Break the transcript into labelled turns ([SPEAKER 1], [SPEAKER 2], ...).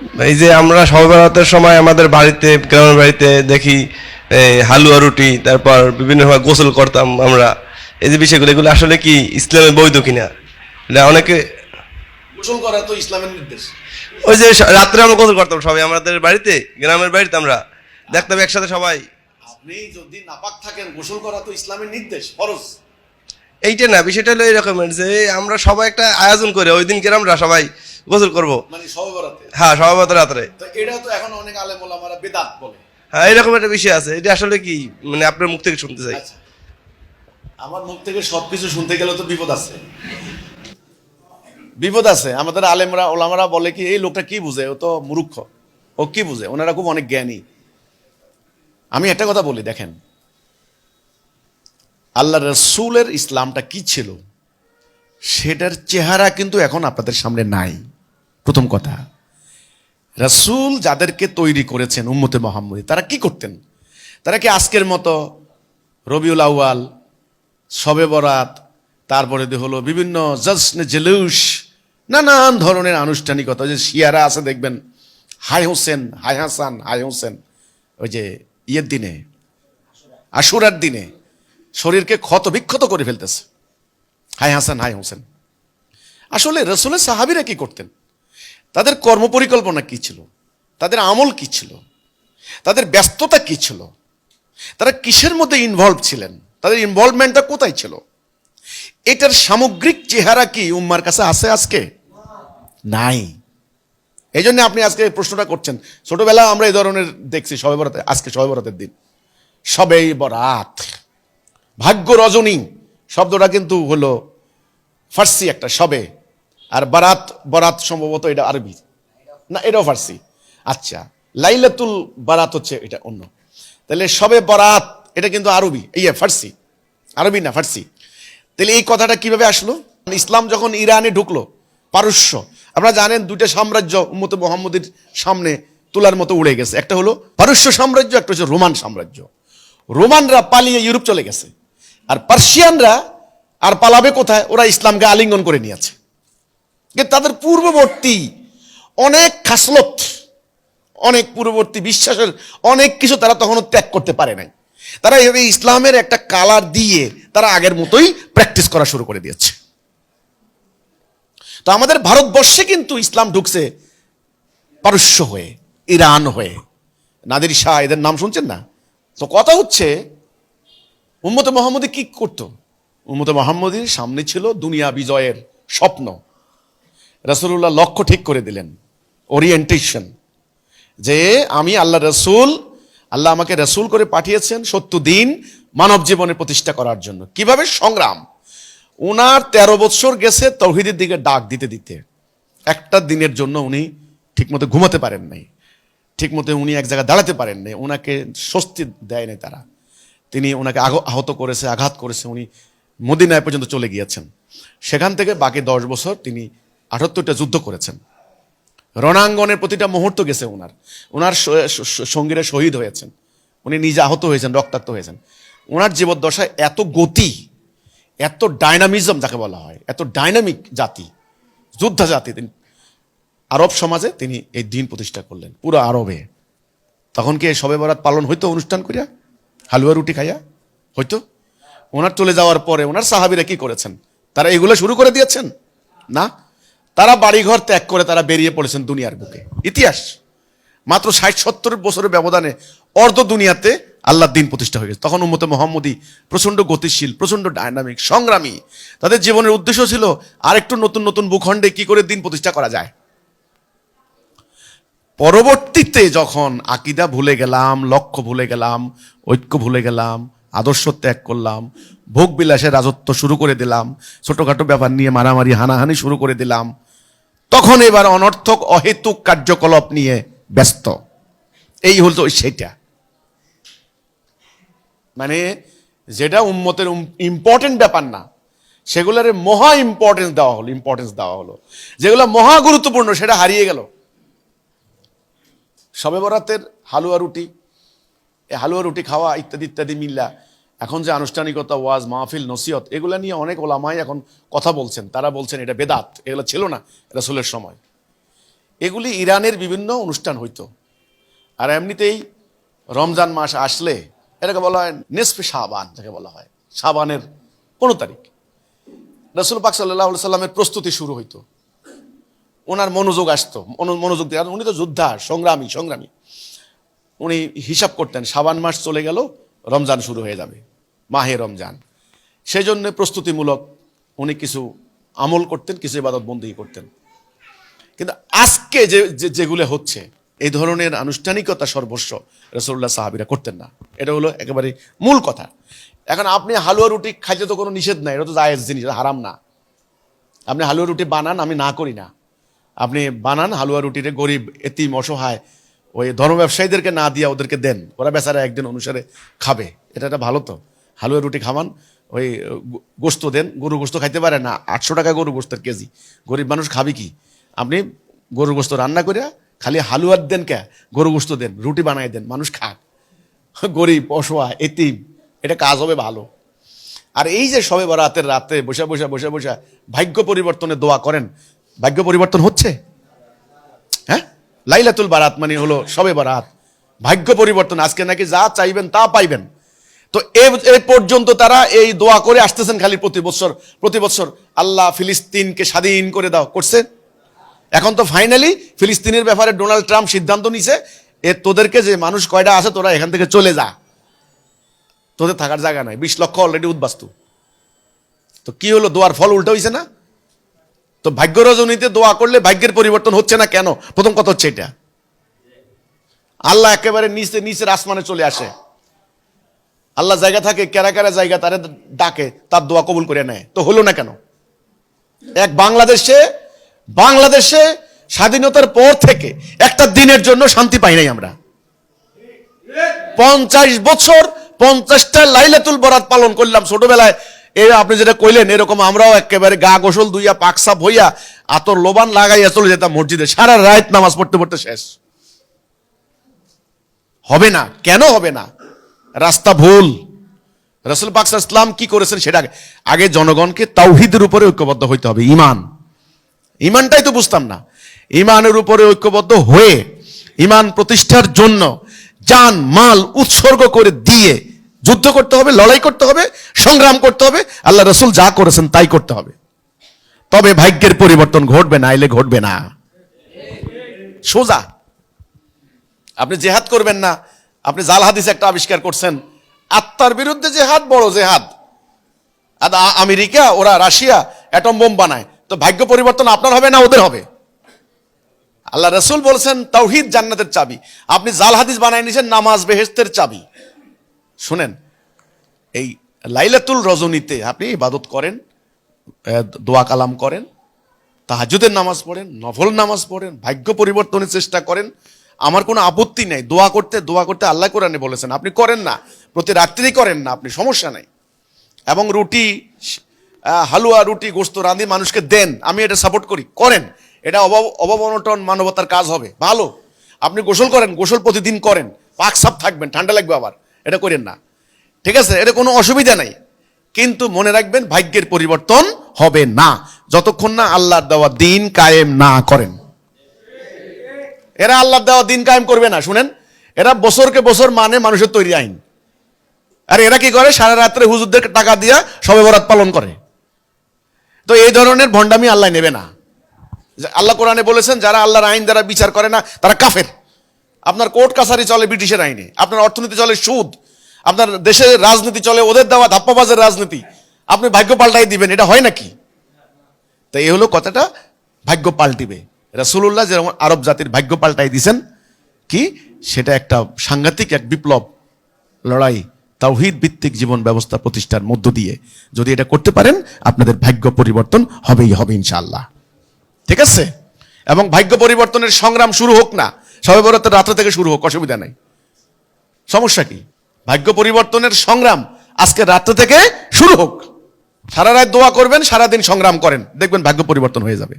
[SPEAKER 1] এই যে আমরা সহবেলাতের সময় আমাদের বাড়িতে গ্রামের বাড়িতে দেখি এই, হালুয়া রুটি তারপর বিভিন্ন সময় গোসল করতাম আমরা। এই যে বিষয়গুলো এগুলো আসলে কি ইসলামের বৈধ কিনা? এটা অনেকে
[SPEAKER 2] গোসল করা তো ইসলামের নির্দেশ।
[SPEAKER 1] ওই যে রাত্রে আমরা গোসল করতাম সবাই আমাদের বাড়িতে গ্রামের বাড়িতে আমরা। দেখতাম একসাথে সবাই।
[SPEAKER 2] আপনি যদি নাপাক থাকেন গোসল করা তো ইসলামের নির্দেশ ফরজ।
[SPEAKER 1] এইটা না বিষয়টা হলো এরকমের যে আমরা সবাই একটা আয়োজন করে ওই দিন আমরা সবাই গোসল করব।
[SPEAKER 2] মানে
[SPEAKER 1] হ্যাঁ সবাই রাত্রে।
[SPEAKER 2] তো এটাও তো এখন অনেক আলেম ওলামারা বেদাত বলে।
[SPEAKER 1] হ্যাঁ এরকম একটা বিষয় আছে। এটা আসলে কি মানে আপনার মুখ থেকে শুনতে চাই।
[SPEAKER 2] আচ্ছা। আমার মুখ থেকে সবকিছু শুনতে গেলে তো বিপদ আছে। বিপদ আছে। আমাদের আলেমরা ওলামারা বলে কি এই লোকটা কি বুঝে? ও তো মূর্খ। ও কি বুঝে? ওনারা খুব অনেক জ্ঞানী। আমি একটা কথা বলি দেখেন। আল্লাহ রসুলের ইসলামটা কি ছিল? সেটার চেহারা কিন্তু এখন আপনাদের সামনে নাই। প্রথম কথা, রাসূল যাদেরকে তৈরি করেছেন উম্মতে মোহাম্মদী, তারা কি করতেন? তারা কি আজকের মতো রবিউল আউয়াল শবে বরাত, তারপরে দিয়ে হলো বিভিন্ন জশ্নে জেলুস, নানান ধরনের আনুষ্ঠানিকতা যে শিয়ারা আছে দেখবেন, হাই হোসেন, হাই হাসান, হাই হোসেন, ওই যে ইয়ের দিনে, আশুরার দিনে, শরীরকে ক্ষত বিক্ষত করে ফেলতেছে, হাই হাসান, হাই হোসেন। আসলে রসুলের সাহাবিরা কি করতেন? তাদের কর্মপরিকল্পনা কী ছিল? তাদের আমল কী ছিল? তাদের ব্যস্ততা কী ছিল? তারা কিসের মধ্যে ইনভলভ ছিলেন? তাদের ইনভলভমেন্টটা কোথায় ছিল? এটার সামগ্রিক চেহারা কি উম্মার কাছে আছে আজকে? নাই। এই জন্য আপনি আজকে প্রশ্নটা করছেন। ছোটবেলা আমরা এই ধরনের দেখছি সবে বরাতে, আজকে সবে বরাতের দিন। সবেই বরাত। ভাগ্য রজনী শব্দটা কিন্তু হলো ফার্সি একটা সবে। আর বারাত, বরাত সম্ভবত এটা আরবি। না, এটাও ফার্সি। আচ্ছা লাইলাতুল বারাত হচ্ছে এটা অন্য। তাহলে সবে বরাত, এটা কিন্তু আরবি। ইয়ে ফার্সি। আরবি না, ফার্সি। তাহলে এই কথাটা কীভাবে আসলো? ইসলাম যখন ইরানে ঢুকলো, পারস্য, আপনারা জানেন দুইটা সাম্রাজ্য উম্মত মোহাম্মদের সামনে তুলার মতো উড়ে গেছে। একটা হলো পারস্য সাম্রাজ্য, একটা হচ্ছে রোমান সাম্রাজ্য। রোমানরা পালিয়ে ইউরোপ চলে গেছে। আর পার্সিয়ানরা আর পালাবে কোথায়? ওরা ইসলামকে আলিঙ্গন করে নিয়েছে তাদের পূর্ববর্তী অনেক খাসলত, অনেক পূর্ববর্তী বিশ্বাসের অনেক কিছু তারা তখনও ত্যাগ করতে পারে নাই। তারা এভাবে ইসলামের একটা কালার দিয়ে তারা আগের মতোই প্র্যাকটিস করা শুরু করে দিয়েছে। তো আমাদের ভারতবর্ষে কিন্তু ইসলাম ঢুকছে পারস্য হয়ে, ইরান হয়ে। নাদির শাহ, এদের নাম শুনছেন না? তো কথা হচ্ছে, উম্মতে মোহাম্মদী কি করতো? উম্মতে মোহাম্মদীর সামনে ছিল দুনিয়া বিজয়ের স্বপ্ন। রাসূলুল্লাহ লক্ষ্য ঠিক করে দিলেন ওরিয়েন্টেশন যে আমি আল্লাহ রসুল, আল্লাহ আমাকে রসুল করে পাঠিয়েছেন সত্য দিন মানব জীবনে প্রতিষ্ঠা করার জন্য। কীভাবে? সংগ্রাম। উনার তেরো বৎসর গেছে তৌহিদের দিকে ডাক দিতে দিতে। একটা দিনের জন্য উনি ঠিকমতো ঘুমাতে পারেন নাই। ঠিকমতো উনি এক জায়গায় দাঁড়াতে পারেন নাই। ওনাকে স্বস্তি দেয় নাই তারা। তিনি ওনাকে আহত করেছে, আঘাত করেছে। উনি মদিনায় পর্যন্ত চলে গিয়েছেন। সেখান থেকে বাকি দশ বছর তিনি আটাত্তরটা যুদ্ধ করেছেন। রণাঙ্গনের প্রতিটা মুহূর্ত গেছে ওনার ওনার সঙ্গীরা শহীদ হয়েছেন। উনি নিজে আহত হয়েছেন, রক্তাক্ত হয়েছেন। ওনার জীবদ্দশায় এত গতি, এত ডাইনামিজম যাকে বলা হয়, এত ডাইনামিক জাতি, যোদ্ধা জাতি তিনি, আরব সমাজে তিনি এই দিন প্রতিষ্ঠা করলেন, পুরো আরবে। তখন কি সবে বরাত পালন হইতো অনুষ্ঠান করিয়া? হালুয়া রুটি খাইয়া? হইতো? ওনার চলে যাওয়ার পরে ওনার সাহাবিরা কি করেছেন? তারা এগুলো শুরু করে দিয়েছেন? না? তারা বাড়িঘর ত্যাগ করে তারা বেরিয়ে পড়েছেন দুনিয়ার বুকে। ইতিহাস। মাত্র ষাট সত্তর বছরের ব্যবধানে অর্ধ দুনিয়াতে আল্লাহর দিন প্রতিষ্ঠা হয়ে গেছে। তখন উম্মতে মোহাম্মদী প্রচণ্ড গতিশীল, প্রচণ্ড ডায়নামিক সংগ্রামী। তাদের জীবনের উদ্দেশ্য ছিল আরেকটু নতুন নতুন ভূখণ্ডে কি করে দিন প্রতিষ্ঠা করা যায়। পরবর্তীতে যখন আকিদা ভুলে গেলাম, লক্ষ্য ভুলে গেলাম, ঐক্য ভুলে গেলাম, আদর্শ ত্যাগ করলাম ভোগ বিলাসের রাজত্ব শুরু করে দিলাম, ছোটখাটো ব্যাপার নিয়ে মারামারি, হানাহানি শুরু করে দিলাম তখন এবার অনর্থক অহেতুক কার্যকলাপ নিয়ে ব্যস্ত। এই হলো সেটা। মানে যেটা উম্মতের ইম্পর্টেন্ট ব্যাপার না, সেগুলোর মহা ইম্পর্টেন্স দেওয়া হলো ইম্পর্টেন্স দেওয়া হলো। যেগুলো মহা গুরুত্বপূর্ণ, সেটা হারিয়ে গেল। সবে বরাতের হালুয়া রুটি এই হালুয়া রুটি খাওয়া ইত্যাদি ইত্যাদি মিল্লা। এখন যে আনুষ্ঠানিকতা, ওয়াজ, মাহফিল, নসিহত, এগুলো নিয়ে অনেক ওলামাই এখন কথা বলছেন। তারা বলছেন এটা বেদাত, এগুলো ছিল না রাসূলের সময়। এগুলি ইরানের বিভিন্ন অনুষ্ঠান হইতো। আর এমনিতেই রমজান মাস আসলে এটাকে বলা হয় নেসফে শাহবান যাকে বলা হয়, শাবানের কোনো তারিখ। রসুল পাক সাল্লাহ সাল্লামের প্রস্তুতি শুরু হইতো। ওনার মনোযোগ আসতো, মনো- মনোযোগ দিয়ে উনি তো যোদ্ধা, সংগ্রামী সংগ্রামী। উনি হিসাব করতেন, শাবান মাস চলে গেল রমজান শুরু হয়ে যাবে, মাহে রমজান। সেই জন্য প্রস্তুতিমূলক উনি কিছু আমল করতেন, কিছু ইবাদত বন্দী করতেন। কিন্তু আজকে যে যেগুলো হচ্ছে, এই ধরনের আনুষ্ঠানিকতা সর্বস্ব রসুল্লাহ সাহাবিরা করতেন না। এটা হলো একেবারে মূল কথা। এখন আপনি হালুয়া রুটি খাইতে তো কোনো নিষেধ নাই, এটা তো জায়েজ জিনিস হারাম না। আপনি হালুয়া রুটি বানান, আমি না করি না। আপনি বানান হালুয়া রুটিরে গরিব, এতিম, অসহায় ওই ধর্ম ব্যবসায়ীদেরকে না দিয়ে ওদেরকে দেন। ওরা বেচারা একদিন অনুসারে খাবে। এটা একটা ভালো তো। হালুয়া রুটি খাওয়ান, ওই গোস্ত দেন। গরু গোস্ত খাইতে পারে না। আটশো টাকা গরু গোস্তের কেজি। গরিব মানুষ খাবে কি? আপনি গরু গোস্ত রান্না করে খালি হালুয়ার দেন কে? গরু গোস্ত দেন, রুটি বানাই দেন, মানুষ খাক। গরিব, অসহায়, এতিম, এটা কাজ হবে ভালো। আর এই যে সবে বরাতের রাতে বসে বসে বসে বসে ভাগ্য পরিবর্তনে দোয়া করেন। ভাগ্য পরিবর্তন হচ্ছে? লাইলাতুল বারাত মানে হলো সবে বারাত। ভাগ্য পরিবর্তন, আজকে নাকি যা চাইবেন তা পাইবেন। তো এ- পর্যন্ত তারা এই দোয়া করে আসতেছেন খালি প্রতি বছর প্রতি বছর। আল্লাহ ফিলিস্তিনকে স্বাধীন করে দাও, করছে। এখন তো ফাইনালি ফিলিস্তিনের ব্যাপারে ডোনাল্ড ট্রাম্প সিদ্ধান্ত নিছে, এ তোদেরকে যে মানুষ কয়টা আছে তোরা এখান থেকে চলে যা। তোদের থাকার জায়গা নাই, বিশ লক্ষ অলরেডি উদ্বাস্তু। তো কি হলো, দোয়ার ফল উল্টো হয়েছে না? তো ভাগ্য রজনীতে দোয়া করলে ভাগ্যের পরিবর্তন হচ্ছে না কেন? প্রথম কথা হচ্ছে এটা। আল্লাহ একেবারে নিচে নিচের আসমানে চলে আসে। আল্লাহ জায়গা থাকে, কেরা কেরা জায়গা তারে ডাকে, তার দোয়া কবুল করে নেয়। তো হলো না কেন? এক বাংলাদেশে বাংলাদেশে স্বাধীনতার পর থেকে একটা দিনের জন্য শান্তি পাই নাই আমরা। পঞ্চাশ বছর পঞ্চাশটা লাইলাতুল বরাত পালন করলাম ছোটবেলায়। এই আপনি যেটা কইলেন, এরকম আমরাও একেবারে গা গোসল দুইয়া পাকসাপ হইয়া আতর লোবান লাগাইয়া চলে যেতাম মসজিদে। সারা রাত নামাজ পড়তে পড়তে শেষ। হবে না? কেন হবে না? রাস্তা ভুল। রসুল পাকসা ইসলাম কি করেছেন সেটা আগে জনগণকে তাওহিদের উপরে ঐক্যবদ্ধ হইতে হবে ইমান ইমানটাই তো বুঝতাম না। ইমানের উপরে ঐক্যবদ্ধ হয়ে ইমান প্রতিষ্ঠার জন্য জান, মাল, উৎসর্গ করে দিয়ে যুদ্ধ করতে হবে, লড়াই করতে হবে, সংগ্রাম করতে হবে, আল্লাহ রসুল যা করেছেন তাই করতে হবে। তবে ভাগ্যের পরিবর্তন ঘটবে না, এলে ঘটবে না। সোজা। আপনি জেহাদ করবেন না। আপনি জাল হাদিস একটা আবিষ্কার করছেন। আত্মার বিরুদ্ধে জেহাদ, বড় জেহাদ। আমেরিকা, ওরা রাশিয়া, অ্যাটম বোম বানায়। তো ভাগ্য পরিবর্তন আপনার হবে না ওদের হবে? আল্লাহ রসুল বলছেন, তাওহিদ জান্নাতের চাবি। আপনি জাল হাদিস বানায় নিয়েছেন, নামাজ বেহেস্তের চাবি। শুনেন, এই লাইলাতুল রজনীতে আপনি ইবাদত করেন দোয়া কালাম করেন তাহাজুদের নামাজ পড়েন, নফল নামাজ পড়েন, ভাগ্য পরিবর্তনের চেষ্টা করেন, আমার কোনো আপত্তি নেই, দোয়া করতে দোয়া করতে আল্লাহ কোরআনে বলেছেন, আপনি করেন না, প্রতি রাত্রি করেন না, আপনি সমস্যা নাই। এবং রুটি হালুয়া, রুটি, গোস্ত রাঁধি মানুষকে দেন, আমি এটা সাপোর্ট করি, করেন, এটা অভাব, অভাবনটন মানবতার কাজ হবে, ভালো, আপনি গোসল করেন, গোসল প্রতিদিন করেন, পাক সাপ থাকবেন, ঠান্ডা লাগবে আবার। এটা করেন না। ঠিক আছে? এটা কোনো অসুবিধা নাই। কিন্তু মনে রাখবেন, ভাগ্যের পরিবর্তন হবে না। যতক্ষণ না আল্লাহর দেওয়া দিন কায়েম না করেন। এরা আল্লাহর দেওয়া দিন কায়েম করবে না, শুনেন? এরা বছরকে বছর মানে মানুষের তৈরি আইন। আর এরা কি করে? সারা রাত্রে হুজুরদের টাকা দিয়া সবে বরাত পালন করে। তো এই ধরনের ভণ্ডামি আল্লাহ নেবে না। আল্লাহ কোরআনে বলেছেন, যারা আল্লাহর আইন দ্বারা বিচার করে না, তারা কাফের। আপনার কোর্ট কাছারি চলে, ব্রিটিশের আইনে। আপনার অর্থনীতি চলে, সুদ। আপনার দেশের রাজনীতি চলে, ওদের দেওয়া ধাপ্পাবাজের রাজনীতি। আপনি ভাগ্য পাল্টাই দিবেন, এটা হয় নাকি? তো এই হলো কথাটা, ভাগ্য পাল্টিবে। রাসূলুল্লাহ যেমন আরব জাতির ভাগ্য পাল্টাই দিছেন, কি? সেটা একটা সাংঘাতিক এক বিপ্লব, লড়াই, তাওহিদ ভিত্তিক জীবন ব্যবস্থা প্রতিষ্ঠার মধ্য দিয়ে। যদি এটা করতে পারেন, আপনাদের ভাগ্য পরিবর্তন হবেই হবে, ইনশাআল্লাহ। ঠিক আছে? এবং ভাগ্য পরিবর্তনের সংগ্রাম শুরু হোক না, সবে বরাতের রাত্র থেকে শুরু হোক, অসুবিধা নাই। সমস্যা কি? ভাগ্য পরিবর্তনের সংগ্রাম আজকে রাত্র থেকে শুরু হোক। সারা রাত দোয়া করবেন, সারাদিন সংগ্রাম করেন, দেখবেন ভাগ্য পরিবর্তন হয়ে যাবে।